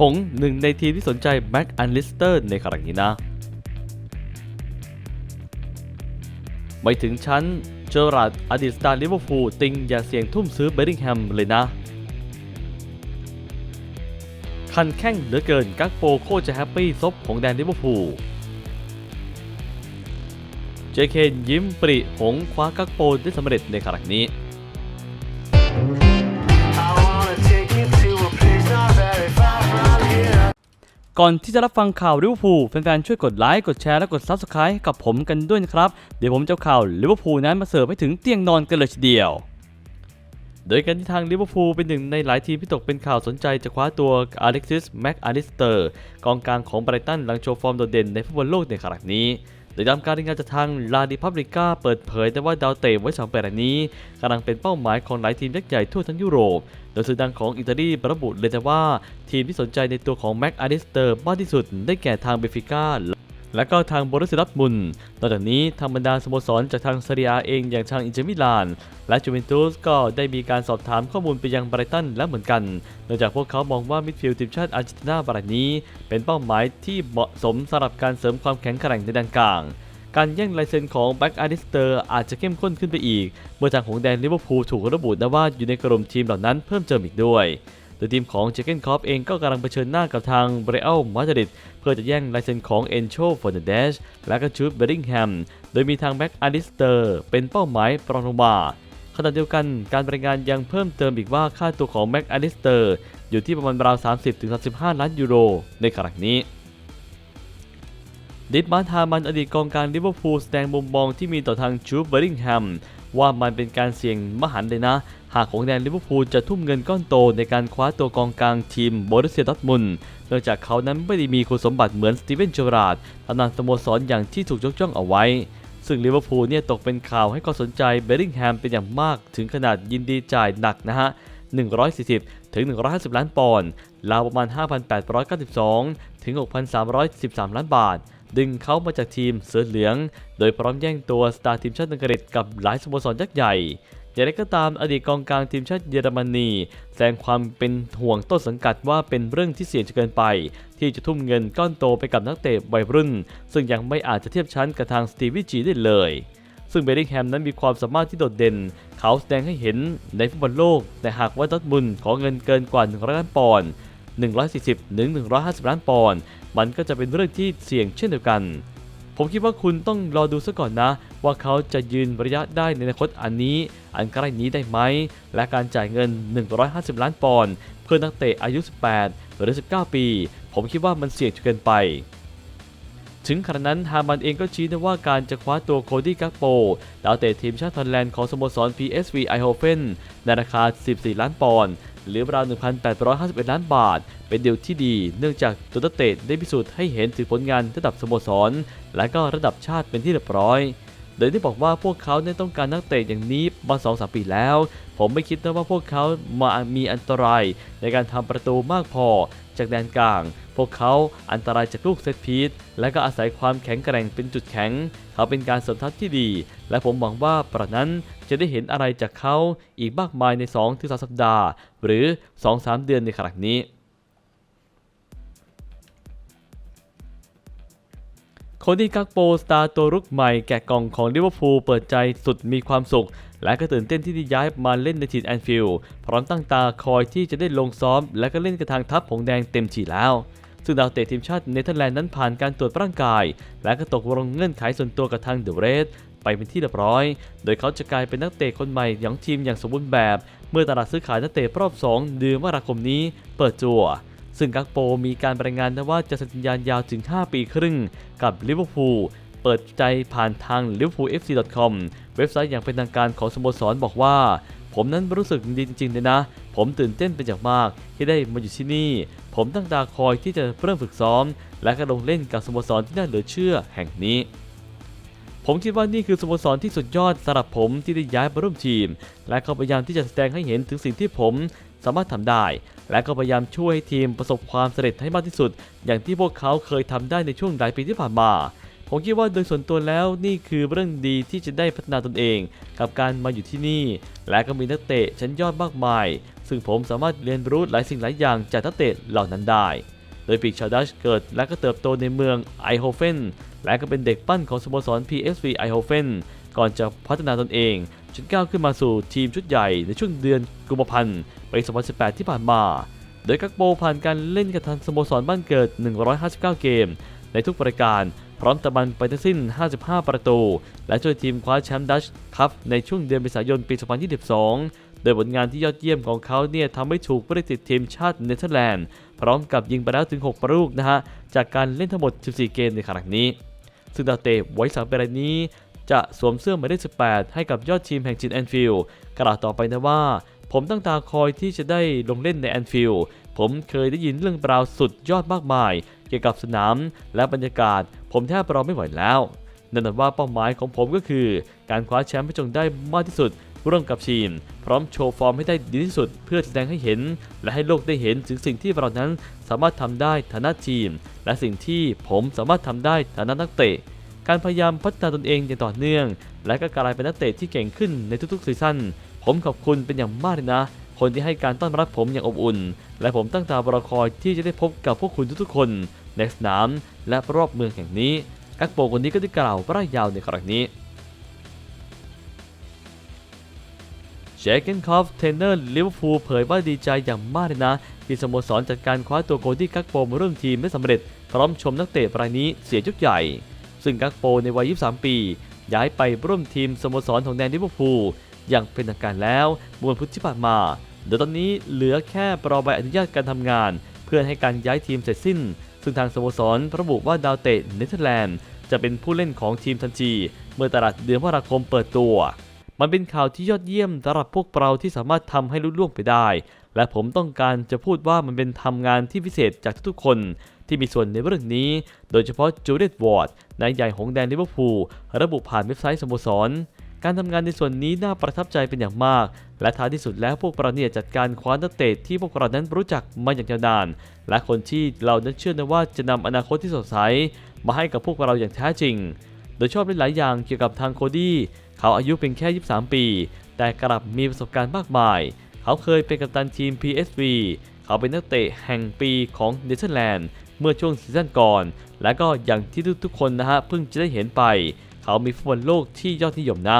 หงหนึ่งในทีมที่สนใจแม็กอันลิสเตอร์ในครั้งนี้นะ ไม่ถึงชั้นเจอราดอดีตสตาร์ลิเวอร์พูลติงอย่าเสี่ยงทุ่มซื้อเบริงแฮมเลยนะ คันแข้งเหลือเกินกักโปโคจะแฮปปี้ซบของแดนลิเวอร์พูลเจเคนยิ้มปริหงคว้ากักโปได้สำเร็จในครั้งนี้ ก่อนที่จะรับฟังข่าวลิเวอร์พูลแฟนๆช่วยกดไลค์กดแชร์และกด Subscribe กับผมกันด้วยนะครับ เดี๋ยวผมจะข่าวลิเวอร์พูลนั้นมาเสิร์ฟให้ถึงเตียงนอนกันเลยทีเดียว โดยการที่ทางลิเวอร์พูลเป็นหนึ่งในหลายทีมที่ตกเป็นข่าวสนใจจะคว้าตัวอเล็กซิสแม็กอาริสเตอร์กองกลางของไบรตันหลังโชว์ฟอร์มโดดเด่นในฟุตบอลโลกในครั้งนี้ โดยตามการรายงานจากทางลาดิพับลิก้าเปิดเผยได้ว่าดาวเตะไว้สองแปดนี้กำลังเป็นเป้าหมายของหลายทีมยักษ์ใหญ่ทั่วทั้งยุโรป โดยสื่อดังของอิตาลีระบุเลยแต่ว่าทีมที่สนใจในตัวของแม็กอาริสเตอร์มากที่สุดได้แก่ทางเบฟิก้า และก็ทางบรุสเซียดอร์ทมุนนอกจากนี้ทางบรรดาสโมสรจากทางซาเรียเองอย่างทางอินเตอร์มิลาน และจูเวนตุสก็ได้มีการสอบถามข้อมูลไปยังไบรตันแล้วเหมือนกันเนื่องจากพวกเขามองว่ามิดฟิลด์ทีมชาติอาร์เจนตินาบรายนี้ เป็นเป้าหมายที่เหมาะสมสำหรับการเสริมความแข็งแกร่งในแดนกลางการแย่งลายเซ็นของแบ็กอาริสเตอร์อาจจะเข้มข้นขึ้นไปอีก เมื่อทางของแดนลิเวอร์พูลถูกระบุนะว่าอยู่ในกลุ่มทีมเหล่านั้นเพิ่มเติมอีกด้วย ดยทีมของเจเกนคอปเองก็กำลังเผชิญหน้ากับทางเบรอัลมาดริดเพื่อจะแย่งลายเซ็นของเอนโชฟอร์นันเดชและก็จูดเบริงแฮม โดยมีทางแบ็กอาริสเตอร์เป็นเป้าหมายปรองลงมาขณะเดียวกันการรายงานยังเพิ่มเติมอีกว่าค่าตัวของแม็กอาริสเตอร์อยู่ที่ประมาณราว 30-35 ล้านยูโรในครั้งนี้ดิดมาร์ทามันอดีตกองกางลิเวอร์พูลแสดงมุมมองที่มีต่อทางจูบเบอริงแฮม ว่ามันเป็นการเสี่ยงมหันเลยนะ หากของแดนลิเวอร์พูลจะทุ่มเงินก้อนโตในการคว้าตัวกองกลางทีมบอรุสเซียดอร์ทมุนเนื่องจากเขานั้นไม่ได้มีคุณสมบัติเหมือนสตีเวนเจอราร์ดตำนานสโมสรอย่างที่ถูกยกย่องเอาไว้ ซึ่งลิเวอร์พูลเนี่ยตกเป็นข่าวให้ความสนใจเบริงแฮมเป็นอย่างมากถึงขนาดยินดีจ่ายหนักนะฮะ140 ถึง 150 ล้านปอนด์ราวประมาณ 5,892 ถึง 6,313 ล้านบาท ดึงเขามาจากทีมเสือเหลือง โดยพร้อมแย่งตัวสตาร์ทีมชาติอังกฤษกับหลายสโมสรยักษ์ใหญ่อย่างไรก็ตามอดีตกองกลางทีมชาติเยอรมนีแสดงความเป็นห่วงต้นสังกัดว่าเป็นเรื่องที่เสี่ยงจนเกินไป ที่จะทุ่มเงินก้อนโตไปกับนักเตะวัยรุ่น ซึ่งยังไม่อาจจะเทียบชั้นกับทางสตีวีจีได้เลย ซึ่งเบริงแฮมนั้นมีความสามารถที่โดดเด่น เขาแสดงให้เห็นในฟุตบอลโลก แต่หากว่าดอร์ทมุนขอเงินเกินกว่า1ล้านปอนด์ 140ถึง150 ล้านปอนด์มันก็จะเป็นเรื่องที่เสี่ยงเช่นเดียวกัน ผมคิดว่าคุณต้องรอดูซะก่อนนะ ว่าเขาจะยืนระยะได้ในอนาคตอันนี้ อันใกล้นี้ได้ไหม และการจ่ายเงิน 150 ล้านปอนด์เพื่อนักเตะอายุ 18 หรือ 19 ปี ผมคิดว่ามันเสี่ยงจนเกินไปถึงขณะนั้นฮามันเองก็ชี้นะว่าการจะคว้าตัวโคดี้กักโปดาวเตะทีมชาติฮอลแลนด์ของสโมสร PSV Eindhoven ในราคา 14 ล้านปอนด์ หรือราว1,851 ล้านบาท เป็นเดียวที่ดี เนื่องจากตัวนักเตะได้พิสูจน์ให้เห็นถึงผลงานระดับสโมสร และก็ระดับชาติเป็นที่เรียบร้อย โดยที่บอกว่าพวกเขาได้ต้องการนักเตะอย่างนี้มา2-3ปีแล้ว ผมไม่คิดนะว่าพวกเขามามีอันตรายในการทำประตูมากพอจากแดนกลาง พวกเขาอันตรายจากลูกเซตพีซและก็อาศัยความแข็งแกร่งเป็นจุดแข็ง เขาเป็นการเสริมทัพที่ดี และผมหวังว่าประนั้นจะได้เห็นอะไรจากเขาอีกมากมายใน 2-3 สัปดาห์ หรือ 2-3 เดือนในครั้งนี้โคดี้กักโปสตาร์ตัวรุกใหม่แกะกล่องของลิเวอร์พูลเปิดใจสุดมีความสุข และก็ตื่นเต้นที่ได้ย้ายมาเล่นในทีมแอนฟิลด์พร้อมตั้งตาคอยที่จะได้ลงซ้อม และก็เล่นกับทางทัพผงแดงเต็มที่แล้ว ซึ่งดาวเตะทีมชาติเนเธอร์แลนด์นั้นผ่านการตรวจร่างกาย และก็ตกลงเงื่อนไขส่วนตัวกับทางเดอะเรสไปเป็นที่เรียบร้อย โดยเขาจะกลายเป็นนักเตะคนใหม่ของทีมอย่างสมบูรณ์แบบ เมื่อตลาดซื้อขายนักเตะรอบ 2 เดือนมกราคมนี้เปิดจั่วซึ่งกักโปมีการรายงานว่าจะสัญญาณยาวถึง 5 ปีครึ่ง กับลิเวอร์พูลเปิดใจผ่านทาง liverpoolfc.com เว็บไซต์อย่างเป็นทางการของสโมสรบอกว่า ผมนั้นรู้สึกดีจริงๆเลยนะ ผมตื่นเต้นเป็นอย่างมากที่ได้มาอยู่ที่นี่ ผมตั้งตาคอยที่จะเริ่มฝึกซ้อม และก็ลงเล่นกับสโมสรที่น่าเหลือเชื่อแห่งนี้ ผมคิดว่านี่คือสโมสรที่สุดยอดสำหรับผมที่ได้ย้ายมาร่วมทีม และก็พยายามที่จะแสดงให้เห็นถึงสิ่งที่ผมสามารถทำได้ และก็พยายามช่วยให้ทีมประสบความสำเร็จให้มากที่สุด อย่างที่พวกเขาเคยทำได้ในช่วงหลายปีที่ผ่านมาผมคิดว่าโดยส่วนตัวแล้วนี่คือเรื่องดีที่จะได้พัฒนาตนเอง กับการมาอยู่ที่นี่ และก็มีนักเตะชั้นยอดมากมาย ซึ่งผมสามารถเรียนรู้หลายสิ่งหลายอย่างจากนักเตะเหล่านั้นได้ โดยปีกชาวดัชเกิดและก็เติบโตในเมืองไอโฮเฟนและก็เป็นเด็กปั้นของสโมสร PSV ไอโฮเฟนก่อนจะพัฒนาตนเองจนก้าวขึ้นมาสู่ทีมชุดใหญ่ในช่วงเดือนกุมภาพันธ์ปี 2018 ที่ผ่านมา โดยกักโปผ่านการเล่นกับทางสโมสรบ้านเกิด 159 เกม ในทุกปรายการพร้อมตะบันไปทั้งสิ้น 55 ประตู และช่วยทีมคว้าแชมป์ดัชคัพในช่วงเดือนเมษายนปี 2022 โดยผลงานที่ยอดเยี่ยมของเขาเนี่ยทำให้ถูกประติดทีมชาติเนเธอร์แลนด์ พร้อมกับยิงไปแล้วถึง 6 ประตูนะฮะ จากการเล่นทั้งหมด 14 เกมในครั้งนี้ ซึ่งดาวเตะไว้สามเป็นรนี้ จะสวมเสื้อหมายเลข18 ให้กับยอดทีมแห่งจินแอนฟิลด์กล่าวต่อไปนะว่า ผมตั้งตาคอยที่จะได้ลงเล่นในแอนฟิลด์ผมเคยได้ยินเรื่องราวสุดยอดมากมาย เกี่ยวกับสนามและบรรยากาศ ผมแทบรอไม่ไหวแล้วนั่นหมายว่าเป้าหมายของผมก็คือ การคว้าแชมป์ให้จงได้มากที่สุด ร่วมกับทีม พร้อมโชว์ฟอร์มให้ได้ดีที่สุด เพื่อแสดงให้เห็น และให้โลกได้เห็นถึงสิ่งที่เรานั้นสามารถทำได้ฐานะทีม และสิ่งที่ผมสามารถทำได้ฐานะนักเตะ การพยายามพัฒนาตนเองอย่างต่อเนื่อง และก็กลายเป็นนักเตะที่เก่งขึ้นในทุกๆซีซั่นผมขอบคุณเป็นอย่างมากเลยนะ คนที่ให้การต้อนรับผมอย่างอบอุ่น และผมตั้งตารอคอยที่จะได้พบกับพวกคุณทุกๆคนในสนามและรอบเมืองแห่งนี้กักโปคนนี้ก็ได้กล่าวร่ายยาวในครั้งนี้ เจเกนคอฟเทนเนอร์ลิเวอร์พูลเผยว่าดีใจอย่างมากเลยนะ ที่สโมสรจัดการคว้าตัวโกลที่กักโปมาร่วมทีมได้สำเร็จ พร้อมชมนักเตะรายนี้เสียยุกใหญ่ ซึ่งกักโปในวัย 23 ปี ย้ายไปร่วมทีมสโมสรของแดนลิเวอร์พูลอย่างเป็นทางการแล้วมื่อวันพุธที่ผ่านมาโดยตอนนี้เหลือแค่รอใบอนุญาตการทำงาน เพื่อให้การย้ายทีมเสร็จสิ้น ซึ่งทางสโมสรระบุว่าดาวเตะเนเธอร์แลนด์จะเป็นผู้เล่นของทีมทันที เมื่อตลาดเดือนมกราคมเปิดตัว มันเป็นข่าวที่ยอดเยี่ยมสำหรับพวกเราที่สามารถทำให้ลุล่วงไปได้ และผมต้องการจะพูดว่ามันเป็นทำงานที่พิเศษจากทุกๆคนที่มีส่วนในเรื่องนี้ โดยเฉพาะจูเลียตวอร์ดนายใหญ่ของแดนลิเวอร์พูลระบุผ่านเว็บไซต์สโมสร การทำงานในส่วนนี้น่าประทับใจเป็นอย่างมาก และท้ายที่สุดแล้วพวกเราเนี่ยจัดการคว้านักเตะที่พวกเรานั้นรู้จักมาอย่างยาวนาน และคนที่เรานั้นเชื่อนะว่าจะนำอนาคตที่สดใส มาให้กับพวกเราอย่างแท้จริง ดยชอบหลายอย่างเกี่ยวกับทางโคดี้เขาอายุเพียงแค่ 23 ปี แต่กลับมีประสบการณ์มากมาย เขาเคยเป็นกัปตันทีม PSV เขาเป็นนักเตะแห่งปีของเนเธอร์แลนด์เมื่อช่วงซีซั่นก่อน และก็อย่างที่ทุกๆคนนะฮะเพิ่งจะได้เห็นไป เขามีฟุตบอลโลกที่ยอดนิยมนะ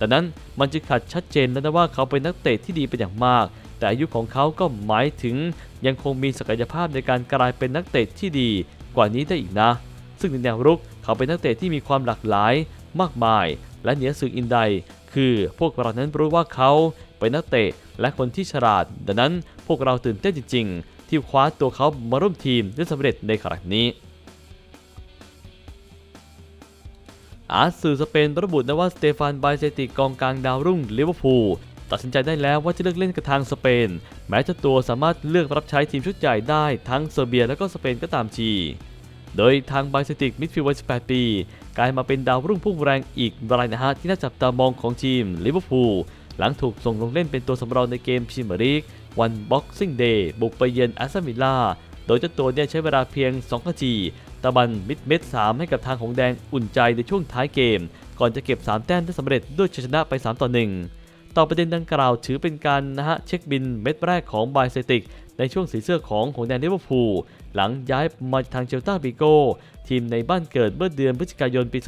ดังนั้นมันจึงขัดชัดเจนแล้วนะว่าเขาเป็นนักเตะที่ดีเป็นอย่างมาก แต่อายุของเขาก็หมายถึงยังคงมีศักยภาพในการกลายเป็นนักเตะที่ดีกว่านี้ได้อีกนะ ซึ่งในแนวรุก เขาเป็นนักเตะที่มีความหลากหลายมากมาย และเหนือสื่ออินใด คือพวกเรานั้นรู้ว่าเขาเป็นนักเตะและคนที่ฉลาด ดังนั้นพวกเราตื่นเต้นจริง ๆ ที่คว้าตัวเขามาร่วมทีมได้สำเร็จในครั้งนี้อาร์สื่อสเปนระบุนะว่าสเตฟานไบเซติกองกลางดาวรุ่งลิเวอร์พูลตัดสินใจได้แล้วว่าจะเลือกเล่นกับทางสเปน แม้เจ้าตัวสามารถเลือกรับใช้ทีมชุดใหญ่ได้ทั้งเซอร์เบียและก็สเปนก็ตามที โดยทางไบเซติกมิดฟิลด์วัย18 ปีกลายมาเป็นดาวรุ่งพุ่งแรงอีกรายนะฮะที่น่าจับตามองของทีมลิเวอร์พูลหลังถูกส่งลงเล่นเป็นตัวสำรองในเกมพรีเมียร์ลีกวันบ็อกซิ่งเดย์บุกไปเยือนแอสตันวิลล่าโดยเจ้าตัวเนี่ยใช้เวลาเพียง2นาทีตะบันมิดเม็ด3ให้กับทางของแดงอุ่นใจในช่วงท้ายเกม ก่อนจะเก็บ 3 แต้มได้สำเร็จด้วยชัยชนะไป 3 ต่อ 1 ต่อประเด็นดังกล่าวถือเป็นการนะฮะเช็คบินเม็ดแรกของไบเซติกในช่วงสีเสื้อของของแดนลิเวอร์พูล หลังย้ายมาทางเชลตาบิโกทีมในบ้านเกิดเมื่อเดือนพฤศจิกายนปี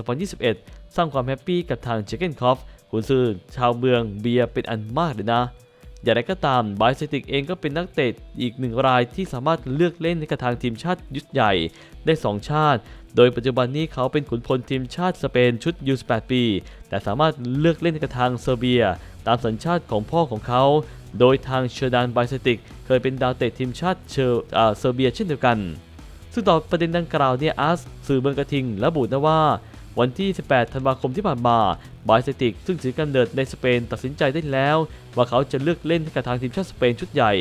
2021 สร้างความแฮปปี้กับทางเจเกนคอฟกุนซือชาวเมืองเบียร์เป็นอันมากเลยนะ อย่างไรก็ตามไบเซติกเองก็เป็นนักเตะอีกหนึ่งรายที่สามารถเลือกเล่นในกระทางทีมชาติยุทธใหญ่ได้ 2 ชาติ โดยปัจจุบันนี้เขาเป็นขุนพลทีมชาติสเปนชุด U18 ปี แต่สามารถเลือกเล่นในกระทางเซอร์เบีย ตามสัญชาติของพ่อของเขา โดยทางเชอร์ดานไบเซติก เคยเป็นดาวเตะทีมชาติเชอร์เซอร์เบียเช่นเดียวกัน ซึ่งต่อประเด็นดังกล่าวเนี่ยอาร์สสื่อเมืองกระทิงระบุนะว่าวันที่ 18 ธันวาคมที่ผ่านมาบายเซติก ซึ่งถือกำเนิดในสเปนตัดสินใจได้แล้ว ว่าเขาจะเลือกเล่นกับทางทีมชาติสเปนชุดใหญ่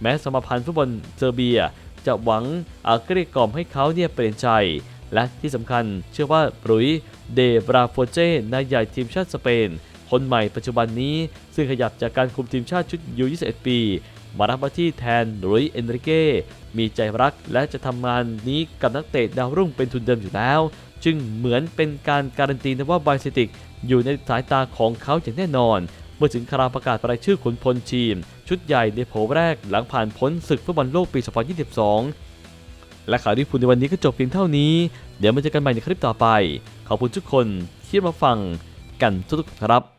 แม้สมาพันธ์ฟุตบอลเซอร์เบีย จะหวังอาเกรกล่อมให้เขาเนี่ยเปลี่ยนใจ และที่สำคัญเชื่อว่าปรุยเดบราโฟเจนายใหญ่ทีมชาติสเปน คนใหม่ปัจจุบันนี้ ซึ่งขยับจากการคุมทีมชาติชุดยู21 ปี มารับหน้าที่แทนรุยเอนริเก้มีใจรักและจะทำงานนี้กับนักเตะดาวรุ่งเป็นทุนเดิมอยู่แล้ว จึงเหมือนเป็นการการันตีนะว่าไบเซติกอยู่ในสายตาของเขาอย่างแน่นอน เมื่อถึงคราวประกาศรายชื่อขุนพลทีม ชุดใหญ่ในโผแรกหลังผ่านพ้นศึกฟุตบอลโลกปี 2022 และข่าวที่พูดในวันนี้ก็จบเพียงเท่านี้ เดี๋ยวมาเจอกันใหม่ในคลิปต่อไป ขอบคุณทุกคนที่มาฟังกันทุกๆคนครับ